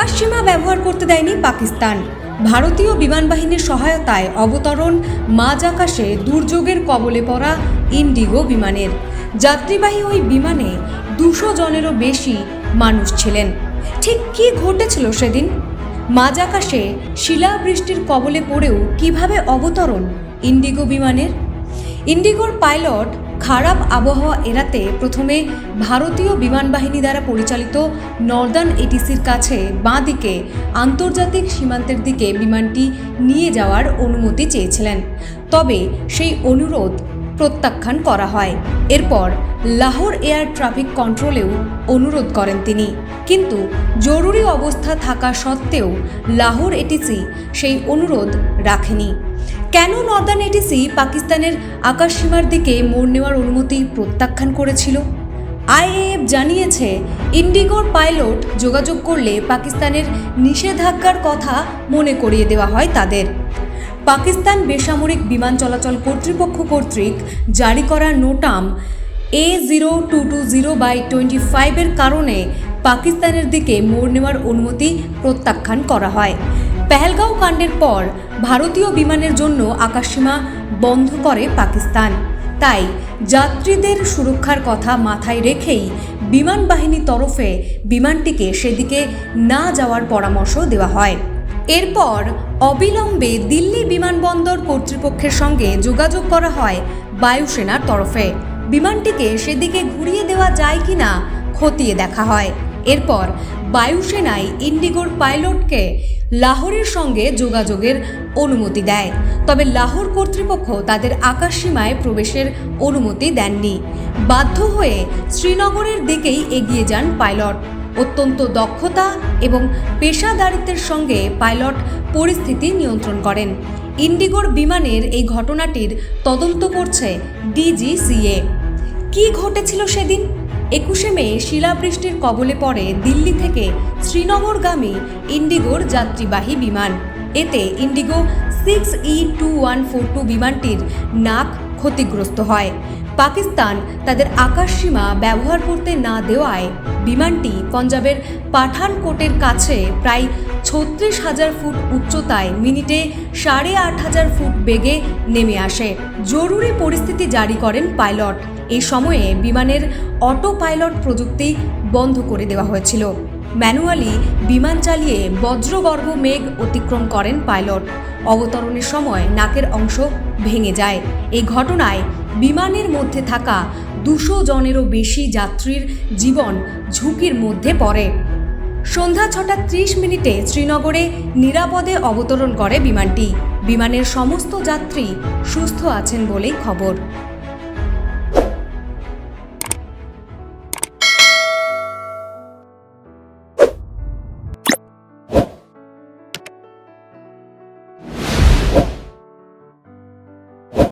ব্যবহার করতে দেয়নি পাকিস্তান। ভারতীয় বিমান বাহিনীর সহায়তায় অবতরণ মাঝ আকাশে দুর্যোগের কবলে পড়া ইন্ডিগো বিমানের। যাত্রীবাহী ওই বিমানে দুশো জনেরও বেশি মানুষ ছিলেন। ঠিক কী ঘটেছিল সেদিন? মাঝ আকাশে শিলাবৃষ্টির কবলে পড়েও কীভাবে অবতরণ ইন্ডিগো বিমানের? ইন্ডিগোর পাইলট খারাপ আবহাওয়া এড়াতে প্রথমে ভারতীয় বিমান বাহিনী দ্বারা পরিচালিত নর্দার্ন এটিসির কাছে বাঁ দিকে আন্তর্জাতিক সীমান্তের দিকে বিমানটি নিয়ে যাওয়ার অনুমতি চেয়েছিলেন। তবে সেই অনুরোধ প্রত্যাখ্যান করা হয়। এরপর লাহোর এয়ার ট্রাফিক কন্ট্রোলেও অনুরোধ করেন তিনি। কিন্তু জরুরি অবস্থা থাকা সত্ত্বেও লাহোর এটিসি সেই অনুরোধ রাখেনি। কেন নর্দার্ন এটিসি পাকিস্তানের আকাশসীমার দিকে মোড় নেওয়ার অনুমতি প্রত্যাখ্যান করেছিল? আইএএফ জানিয়েছে, ইন্ডিগোর পাইলট যোগাযোগ করলে পাকিস্তানের নিষেধাজ্ঞার কথা মনে করিয়ে দেওয়া হয় তাদের। পাকিস্তান বেসামরিক বিমান চলাচল কর্তৃপক্ষ কর্তৃক জারি করা NOTAM A zero two two zero by twenty ফাইভের কারণে পাকিস্তানের দিকে মোড় নেওয়ার অনুমতি প্রত্যাখ্যান করা হয়। পেহেলগাঁও কাণ্ডের পর ভারতীয় বিমানের জন্য আকাশসীমা বন্ধ করে পাকিস্তান। তাই যাত্রীদের সুরক্ষার কথা মাথায় রেখেই বিমান বাহিনীর তরফে বিমানটিকে সেদিকে না যাওয়ার পরামর্শ দেওয়া হয়। এরপর অবিলম্বে দিল্লি বিমানবন্দর কর্তৃপক্ষের সঙ্গে যোগাযোগ করা হয় বায়ুসেনার তরফে। বিমানটিকে সেদিকে ঘুরিয়ে দেওয়া যায় কিনা খতিয়ে দেখা হয়। এরপর বায়ুসেনায় ইন্ডিগোর পাইলটকে লাহোরের সঙ্গে যোগাযোগের অনুমতি দেয়। তবে লাহোর কর্তৃপক্ষ তাদের আকাশসীমায় প্রবেশের অনুমতি দেননি। বাধ্য হয়ে শ্রীনগরের দিকেই এগিয়ে যান পাইলট। অত্যন্ত দক্ষতা এবং পেশাদারিত্বের সঙ্গে পাইলট পরিস্থিতি নিয়ন্ত্রণ করেন। ইন্ডিগোর বিমানের এই ঘটনাটির তদন্ত করছে ডিজিসিএ। কি ঘটেছিল সেদিন? একুশে মে শিলাবৃষ্টির কবলে পড়ে দিল্লি থেকে শ্রীনগরগামী ইন্ডিগোর যাত্রীবাহী বিমান। এতে IndiGo six E two one four two বিমানটির নাক ক্ষতিগ্রস্ত হয়। পাকিস্তান তাদের আকাশসীমা ব্যবহার করতে না দেওয়ায় বিমানটি পঞ্জাবের পাঠানকোটের কাছে প্রায় ছত্রিশ হাজার ফুট উচ্চতায় মিনিটে সাড়ে আট হাজার ফুট বেগে নেমে আসে। জরুরি পরিস্থিতি জারি করেন পাইলট। এই সময়ে বিমানের অটো পাইলট প্রযুক্তি বন্ধ করে দেওয়া হয়েছিল। ম্যানুয়ালি বিমান চালিয়ে বজ্রগর্ভ মেঘ অতিক্রম করেন পাইলট। অবতরণের সময় নাকের অংশ ভেঙে যায়। এই ঘটনায় বিমানের মধ্যে থাকা দুশো জনেরও বেশি যাত্রীর জীবন ঝুঁকির মধ্যে পড়ে। সন্ধ্যা ছটা ত্রিশ মিনিটে শ্রীনগরে নিরাপদে অবতরণ করে বিমানটি। বিমানের সমস্ত যাত্রী সুস্থ আছেন বলেই খবর।